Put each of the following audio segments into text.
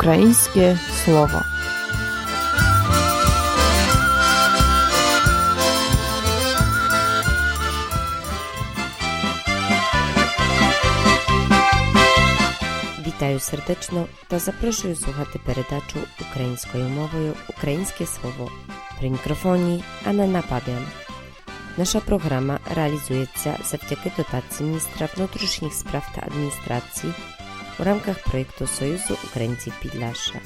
Українське слово. Вітаю сердечно та запрошую слухати передачу українською мовою Українське слово. При мікрофоні Анна Нападян. Наша програма реалізується завдяки дотації міністра внутрішніх справ та адміністрації у рамках проєкту Союзу українців Підляша.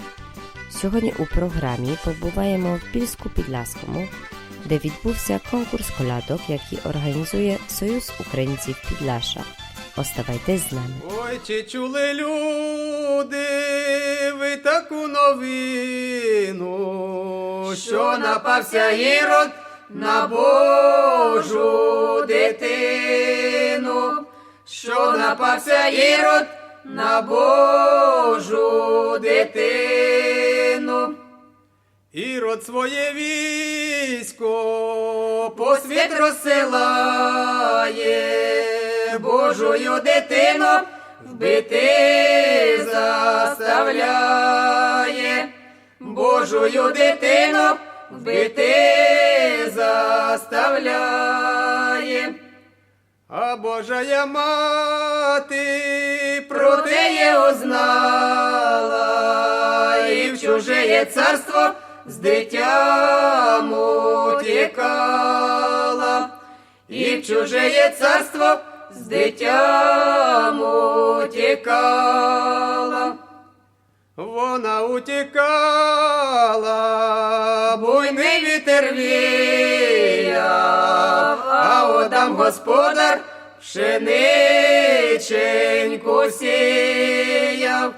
Сьогодні у програмі побуваємо в Більську Підляському, де відбувся конкурс колядок, який організує Союз українців Підляша. Оставайтесь з нами. Ой, чи чули люди, ви таку новину, що напався Ірод на Божу дитину, що напався Ірод на Божу дитину. Ірод своє військо по світ розсилає, Божою дитину вбити заставляє, Божою дитину вбити заставляє. Божая мати про те його і в чуже царство з дитям утікала, і в чуже царство з дитям утікала. Вона утікала, буйний вітер віяв, а отам господар пшениченьку сіяв,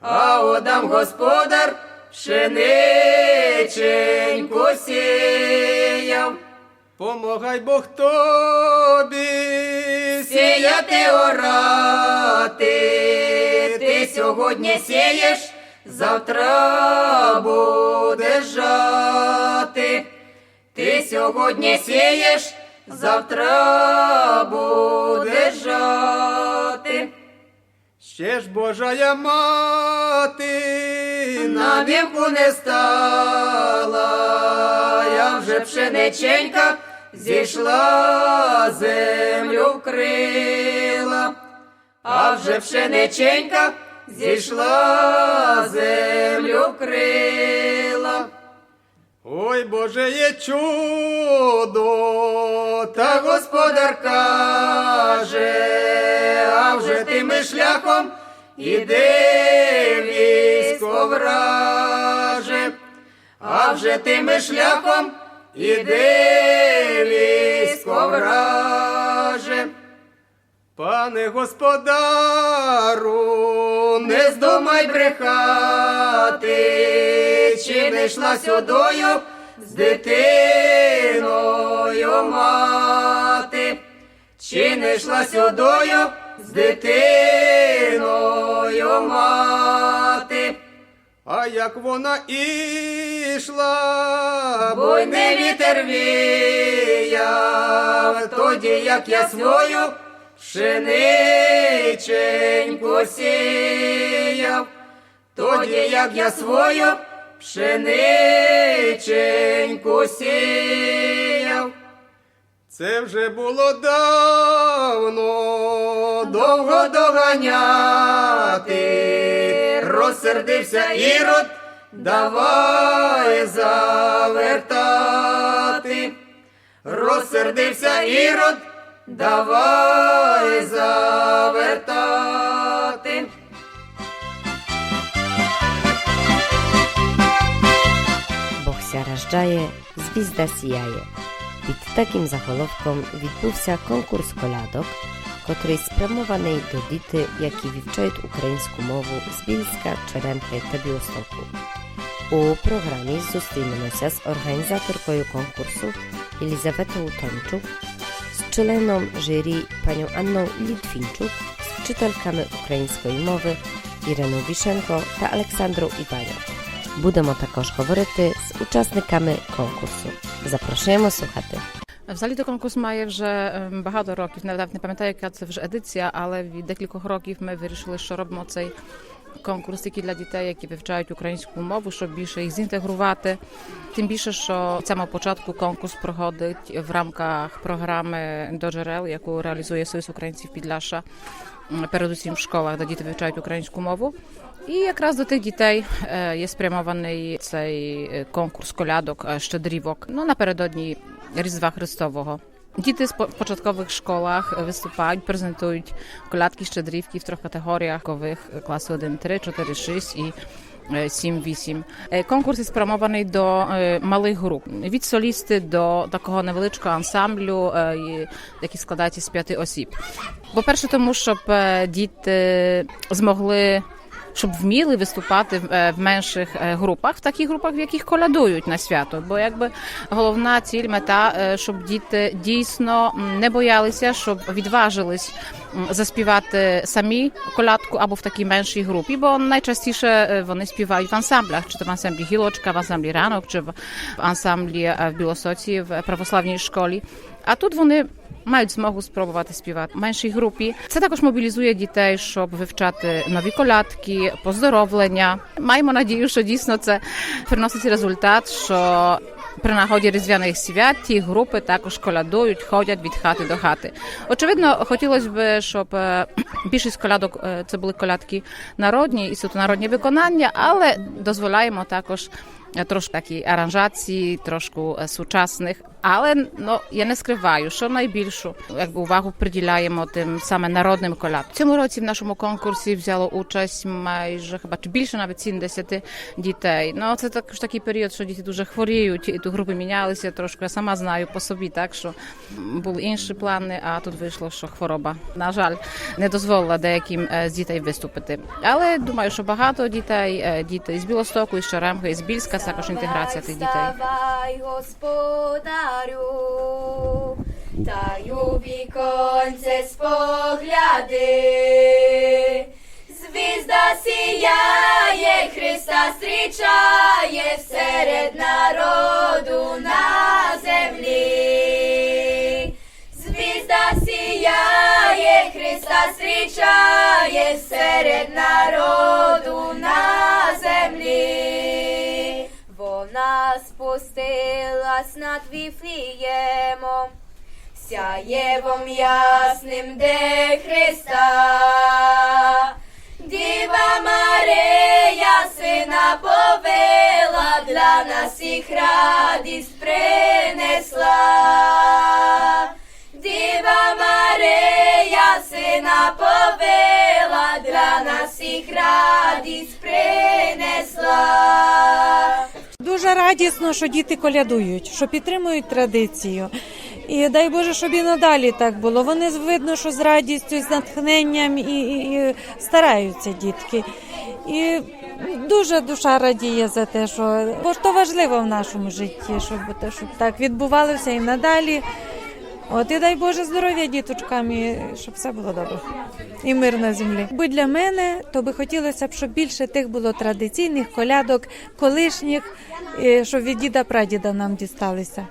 а отам господар пшениченьку сіяв. Помагай Бог тобі сіяти орати, ти сьогодні сієш, завтра будеш жати. Ти сьогодні сієш, завтра будеш жати. Ще ж Божая мати на вівку не стала, я вже пшениченька зійшла, землю вкрила, а вже пшениченька зійшла, землю вкрила. Ой, Боже є чудо, та господар каже, а вже тими шляхом іде військо враже, а вже тими шляхом іде військо враже. Пане господару, не здумай брехати, чи не йшла сюдою з дитиною мати, чи не йшла сюдою з дитиною мати. А як вона ішла, буйний вітер віяв, тоді як я свою пшениченьку сіяв, тоді як я свою пшениченьку сіяв. Це вже було давно, довго доганяти, розсердився ірод, давай завертати, розсердився ірод, давай завертати. Ся рождає, звізда сіяє. Під таким заголовком відбувся конкурс колядок, котрий спрямований до діти, які вивчають українську мову з Більська, Черемхи та Білостоку. У програмі зустрінемося з організаторкою конкурсу Єлізаветою Томчук, з членом журі пані Анną Літвінчук, з вчительками української мови Ірину Вішенко та Олександру Іванів. Будемо також говорити з учасниками конкурсу. Запрошуємо слухати. Взагалі то конкурс має вже ем, багато років. Навіть не пам'ятаю, яка це вже едиція, але від декількох років ми вирішили, що робимо цей конкурс тільки для дітей, які вивчають українську мову, щоб більше їх зінтегрувати. Тим більше, що з самого початку конкурс проходить в рамках програми до джерел, яку реалізує Союз українців Підляша, передусім в школах, де діти вивчають українську мову. І якраз до тих дітей е, є спрямований цей е, конкурс колядок, е, щедрівок. Ну напередодні Різдва Христового. Діти з по- початкових школах виступають, презентують колядки, щедрівки в трьох категоріях вікових класу 1, 3, 4, 6 і е, 7, 8. Е, Конкурс є спрямований до е, малих груп від солісти до такого невеличкого ансамблю, е, який складається з п'яти осіб. По-перше, тому щоб е, діти змогли щоб вміли виступати в, е, менших е, групах, в таких групах, в яких колядують на свято. Бо якби головна ціль, мета, е, щоб діти дійсно не боялися, щоб відважились заспівати самі колядку або в такій меншій групі, бо найчастіше вони співають в ансамблях, чи то в ансамблі Гілочка, в ансамблі Ранок, чи в ансамблі в Білосоці, в православній школі. А тут вони мають змогу спробувати співати в меншій групі. Це також мобілізує дітей, щоб вивчати нові колядки, поздоровлення. Маємо надію, що дійсно це приносить результат, що при нагоді різдвяних свят ті групи також колядують, ходять від хати до хати. Очевидно, хотілося б, щоб е, більшість колядок е, це були колядки народні і суто народні виконання, але дозволяємо також е, трошки такі аранжації, трошку сучасних. Але ну я не скриваю, що найбільшу якби увагу приділяємо тим саме народним колядкам. Цьому році в нашому конкурсі взяло участь майже хіба чи більше навіть 70 дітей. Ну це також такий період, що діти дуже хворіють, і тут групи мінялися трошки. Я сама знаю по собі, так що були інші плани, а тут вийшло, що хвороба, на жаль, не дозволила деяким е, з дітей виступити. Але думаю, що багато дітей, е, діти з Білостоку, із Шеремги, з Більська, також інтеграція тих дітей. Вставай, господарю, та й віконце спогляди. Звізда сіяє, Христа зустрічає серед народу на землі. Звізда сіяє, Христа зустрічає серед народу на землі. Спустилась над Віфліємом, сяєвом ясним де Христа. Діва Марія сина повела, для нас їх радість принесла. Діва Марія сина повела, для нас їх радість принесла. Дуже радісно, що діти колядують, що підтримують традицію. І дай Боже, щоб і надалі так було. Вони видно, що з радістю, з натхненням і, і, і стараються дітки. І дуже душа радіє за те, що бо ж то важливо в нашому житті, щоб, щоб так відбувалося і надалі. От і дай Боже здоров'я діточкам, і щоб все було добре. І мир на землі. Бо для мене то би хотілося б, щоб більше тих було традиційних колядок, колишніх, щоб від діда прадіда нам дісталися.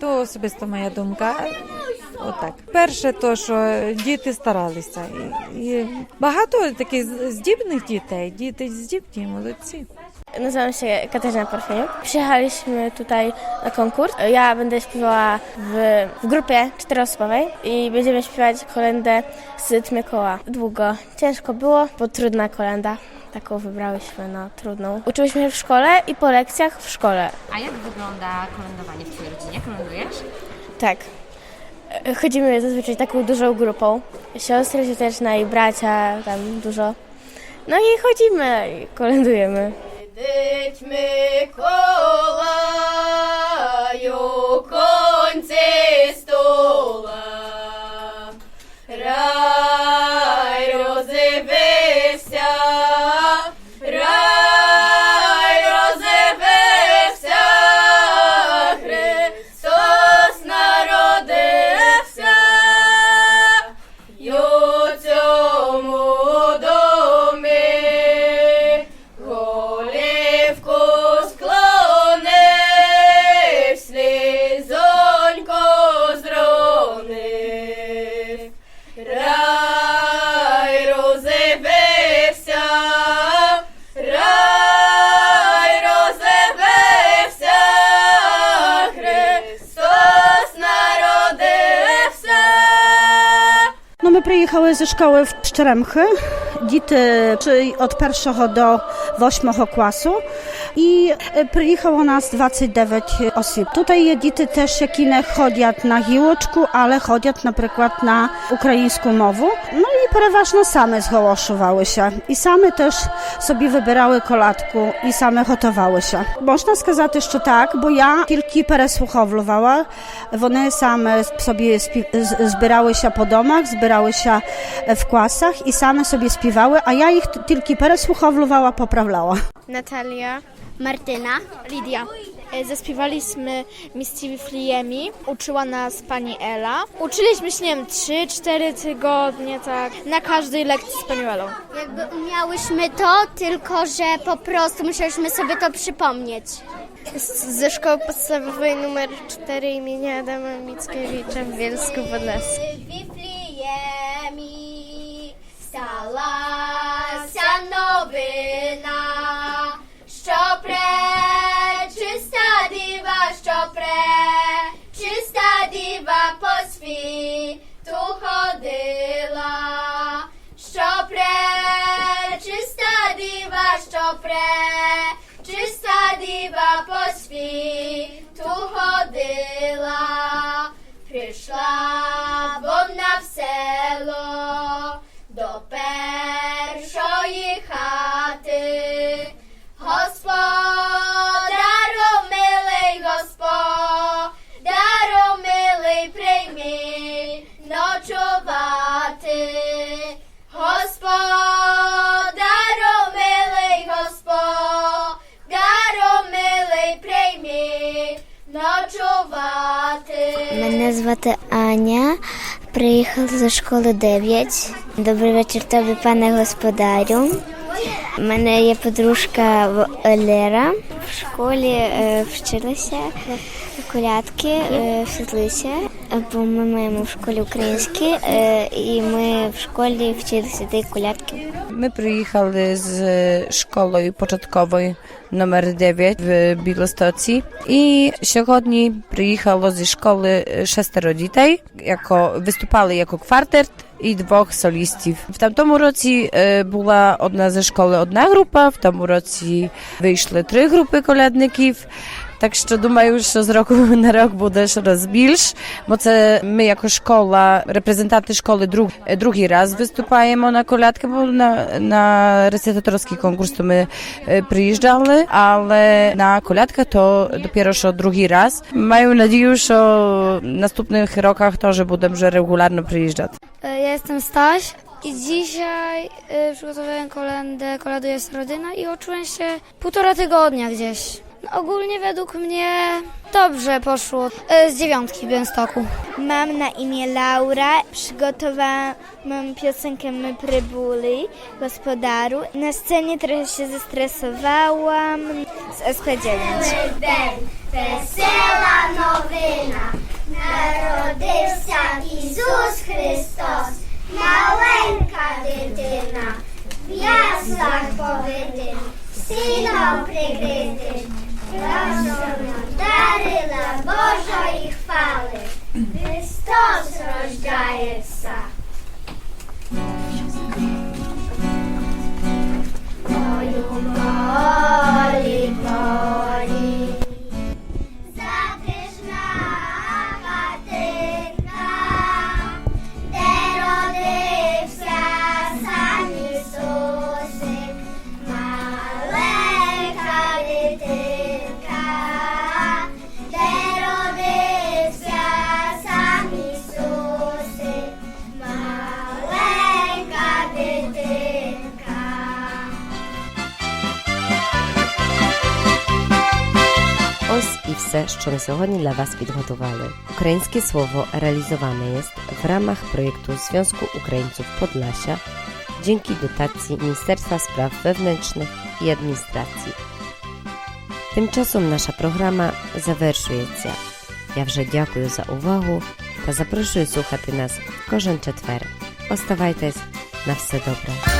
То особисто моя думка. Отак. Перше, то що діти старалися. І, і багато таких zdібnych дітей. Діти здібні, молодці. Nazywam się Katarzyna Porfiriuk. Przyjechaliśmy tutaj na konkurs. Ja będę śpiewała w, w grupie czteroosobowej i będziemy śpiewać kolendę z Tmiekoła. Długo. Ciężko było, bo trudna kolenda. Taką wybrałyśmy, no trudną. Uczyłyśmy się w szkole i po lekcjach w szkole. A jak wygląda kolędowanie w Twojej rodzinie? Kolędujesz? Tak. Chodzimy zazwyczaj taką dużą grupą. Siostry, siostrzyczna i bracia, tam dużo. No i chodzimy i kolędujemy. Дить Миколаю приїхали зі школи в Szczeремchy. Діти чи від першого до восьмого класу. І е, приїхало нас 29 osób. Tutaj є діти теж, які не ходять на гілочку, але ходять, наприклад, на українську мову. Ну і переважно саме зголошувалися. І саме теж собі вибирали колядку і саме готувалися. Можна сказати, що так, бо я тільки переслуховувала. Вони саме собі спів- з- збиралися по домах, збиралися w klasach i same sobie śpiewały, a ja ich t- tylko переслуховувала, poprawlała. Natalia. Martyna. Lidia. E, zaśpiewaliśmy Mischiefly Yemi. Uczyła nas pani Ela. Uczyliśmy się, nie wiem, 3-4 tygodnie, tak, na każdej lekcji z panią Elą. Jakby umiałyśmy to, tylko że po prostu musiałyśmy sobie to przypomnieć. Ze szkoły podstawowej numer 4 imienia Adama Mickiewicza w Bielsku Podlaskim. Wifli Yemi, Stala, Sanowy. Що пречиста діва по світу ходила. Прийшла вона в село Мене звати Аня. Приїхала зі школи 9. Добрий вечір тобі, пане господарю. У мене є подружка Лера. В школі е, вчилася колядки е, в Світлиці, бо ми маємо в школі українські, е, і ми в школі вчилися ті колядки. Ми приїхали з школою початковою номер 9 в Білостоці. І сьогодні приїхало зі школи шестеро дітей, яко виступали як квартет і двох солістів. В тамтому році е, була одна зі школи одна група, в тому році вийшли три групи колядників. Так що думаю, що з року на рок буде щораз більш, бо це ми як школа, репрезентанти школи друг, другий раз виступаємо на колядки, бо на, на рецитаторський конкурс то ми е, приїжджали, але на колядках то dopiero що другий раз. Маю надію, що в наступних роках теж будемо вже регулярно приїжджати. Ja jestem Staś i dzisiaj y, przygotowałem kolendę Koladu jest rodyna i uczyłem się półtora tygodnia gdzieś. Ogólnie według mnie dobrze poszło. E, z dziewiątki w Białymstoku. Mam na imię Laura. Przygotowałam piosenkę My Prybuli, gospodaru. Na scenie trochę się zestresowałam z SP9. Wesela Jezus Chrystus, w synom dary dla Boża i chwały. Chrystus rozdaje psa. Ось і все, що на сьогодні для вас підготували. Українське слово реалізоване jest w ramach projektu Związku Ukraińców Podlasia dzięki dotacji Ministerstwa Spraw Wewnętrznych i Administracji. Тимчасом наша програма завершується. Я вже дякую за увагу та запрошую слухати нас кожен четвер. Оставайтесь на все добре.